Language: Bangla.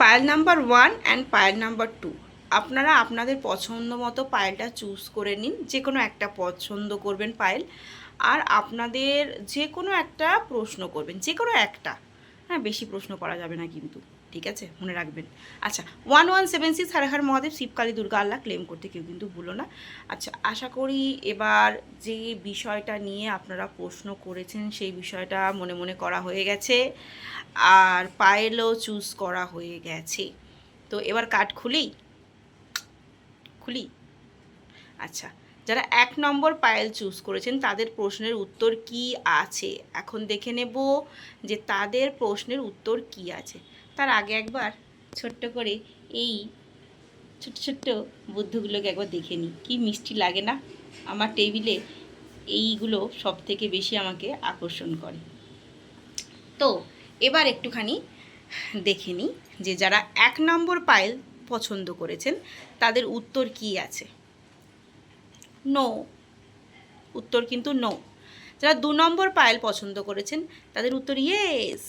Payel number one and Payel number two. আপনারা আপনাদের পছন্দ মতো পায়েলটা চুজ করে নিন, যে কোনো একটা পছন্দ করবেন পায়েল আর আপনাদের যে কোনো একটা প্রশ্ন করবেন, যে কোনো একটা। হ্যাঁ বেশি প্রশ্ন করা যাবে না কিন্তু, ঠিক আছে? মনে রাখবেন। আচ্ছা one one seven six Har Har Mahadev, Shivkali Durga Allah claim করতে কেউ কিন্তু ভুলো না। আচ্ছা আশা করি এবার যে বিষয়টা নিয়ে আপনারা প্রশ্ন করেছেন, সেই বিষয়টা মনে মনে করা হয়ে গেছে। আর পায়েলও চুজ করা হয়ে গেছে। তো এবার কার্ড খুলি? খুলি? আচ্ছা যারা এক নম্বর পায়েল চুজ করেছেন, তাদের প্রশ্নের উত্তর কি আছে? এখন দেখে নেব যে তাদের প্রশ্নের উত্তর কি আছে। তার আগে একবার ছোট্ট করে এই ছোট্ট ছোট্ট বুদ্ধগুলোকে একবার দেখে নিই। কী মিষ্টি লাগে না? আমার টেবিলে এইগুলো সব থেকে বেশি আমাকে আকর্ষণ করে। তো, এবার একটুখানি দেখে নিই যে যারা এক নম্বর পায়েল পছন্দ করেছেন, তাদের উত্তর কি আছে? নো। উত্তর কিন্তু নো। যারা দু নম্বর পায়েল পছন্দ করেছেন তাদের উত্তর ইয়েস